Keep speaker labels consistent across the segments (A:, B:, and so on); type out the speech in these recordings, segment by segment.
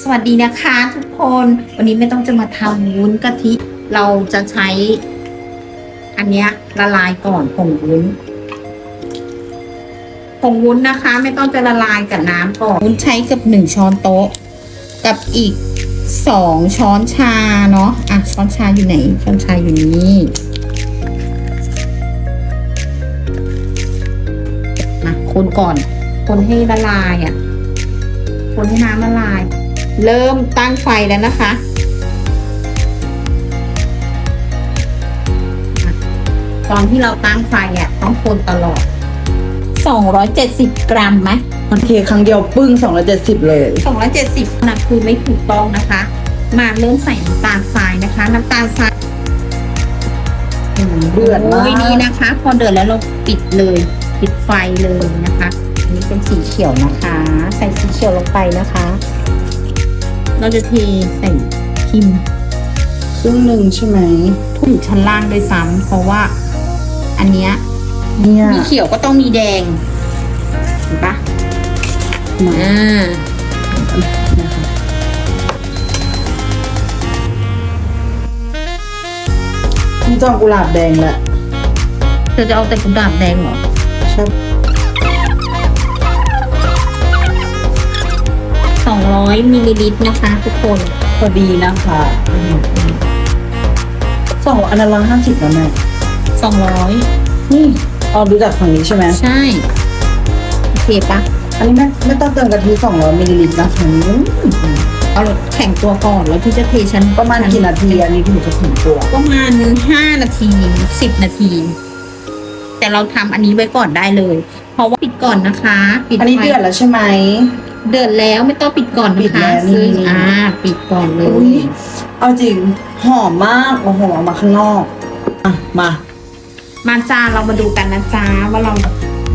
A: สวัสดีนะคะทุกคนวันนี้ไม่ต้องจะมาทำวุ้นกะทิ เราจะใช้ อันนี้ละลายก่อนผงวุ้นผงวุ้นนะคะ ไม่ต้องจะละลายกับน้ำก่อนวุ้นใช้กับหนึ่งช้อนโต๊ะ กับอีกสองช้อนชาเนาะอะช้อนชาอยู่ไหน ช้อนชาอยู่นี่มาคนก่อน คนให้ละลายอะคนให้น้ำละลาย เริ่มตั้งไฟแล้วนะคะอะตอนที่เราตั้งไฟอะต้องคนตลอด 270 กรัมไหม
B: มันเทครั้งเดียวปึ้ง 270 เลย
A: 270นะคือไม่ถูกต้องนะคะ มาเริ่มใส่น้ำตาลทรายนะคะ น้ำตาลทราย
B: เดือดมาก
A: โอ้ยนี่นะคะ พอเดือดแล้วเราปิดเลย ปิดไฟเลยนะคะ อันนี้เป็นสีเขียวนะคะ ใส่สีเขียวลงไปนะคะ เราจะเทใส่พิมพ์
B: ครึ่งหนึ่งใช่ไหม
A: ทุ่อยู่ชั้นล่างด้วยซ้ำเพราะว่า อันเนี้ย
B: เนี่ย
A: มีเขียวก็ต้องมีแดงเห็นปะ
B: มา
A: อ่า
B: นะคะนี่จองกุหลาบแดงแหละ
A: เธอจะเอาแต่กุหลาบแดงเหรอ
B: ช
A: 200มิลลิลิตรนะคะ ทุกคน
B: พอดีนะคะสองอันละร้อยห้าสิบแล้วแม่
A: 200
B: นี่เอาดูจากฝั่งนี้ใช่ไหม
A: ใช่ โอเคปะ
B: อันนี้แม่ไม่ต้องเติมกะทิ200มิลลิลิตรนะคะอืม
A: เอาแข็งตัวก่อนแล้วพี่จะเทชั้น
B: ประมาณ
A: ชั้
B: กี่นาทีอันนี้ถึงจะถึงตัว
A: ประมาณ5นาที10 นาที แต่เราทำอันนี้ไว้ก่อนได้เลย เพราะว่าปิดก่อนนะคะ ปิด
B: อันนี้
A: ไฟ
B: เดือดแล้วใช่ไหม
A: เดือดแล้วไม่ต้องปิดก่อน
B: ปิด
A: นะคะ
B: แล้วนี่
A: ซึ่งอ่าปิดก่อนเล
B: อุ๊
A: ย
B: ย เอาจริง หอมมากโอ้โหออกมาข้างนอกอะมา
A: มาจ้าเรามาดูกันนะจ้าว่าเรา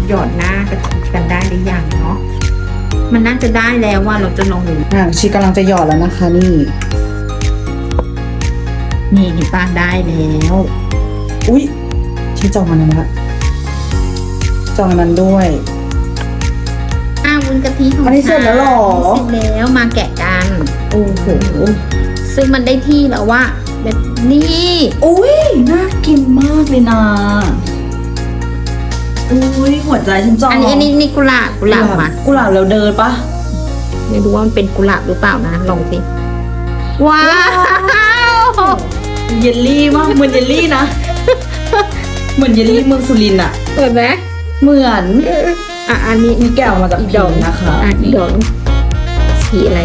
A: หยอดหน้ากะทิกันได้หรือยังเนาะมันน่าจะได้แล้วว่าเราจะลองดู
B: อะชีกำลังจะหยอดแล้วนะคะ นี่
A: นี่เห็นป้าได้แล้ว
B: อุ๊ยชีจองอันนั้นละจองอันนั้นด้วย
A: อ้าววุ้น กะทิของ
B: อันนี้เสร็จแล้วเหรอ
A: เสร็จแล้วมาแกะกัน โอ้โหซึ่งมันได้ที่แล้วว่าแบบนี่
B: อุ้ยน่ากินมากเลยนะอุ้ยหัวใจฉันจอง
A: อันนี้อันนี้นี่กุหลาบกุหลาบมา
B: กุหลาบแล้วเดินปะ
A: ไม่รู้ว่ามันเป็นกุหลาบหรือเปล่านะลองสิว้าว
B: เยลลี่มากเหมือนเยลลี่นะ เหมือนเยลลี่เมืองสุรินทร์อะ
A: เปิดไหม
B: เหมือน
A: อะอันนี้
B: มีแก้วมาจาก
A: อีก
B: พิ
A: ดอก
B: มพ์นะคะ
A: อะอีกดอกสีอะไร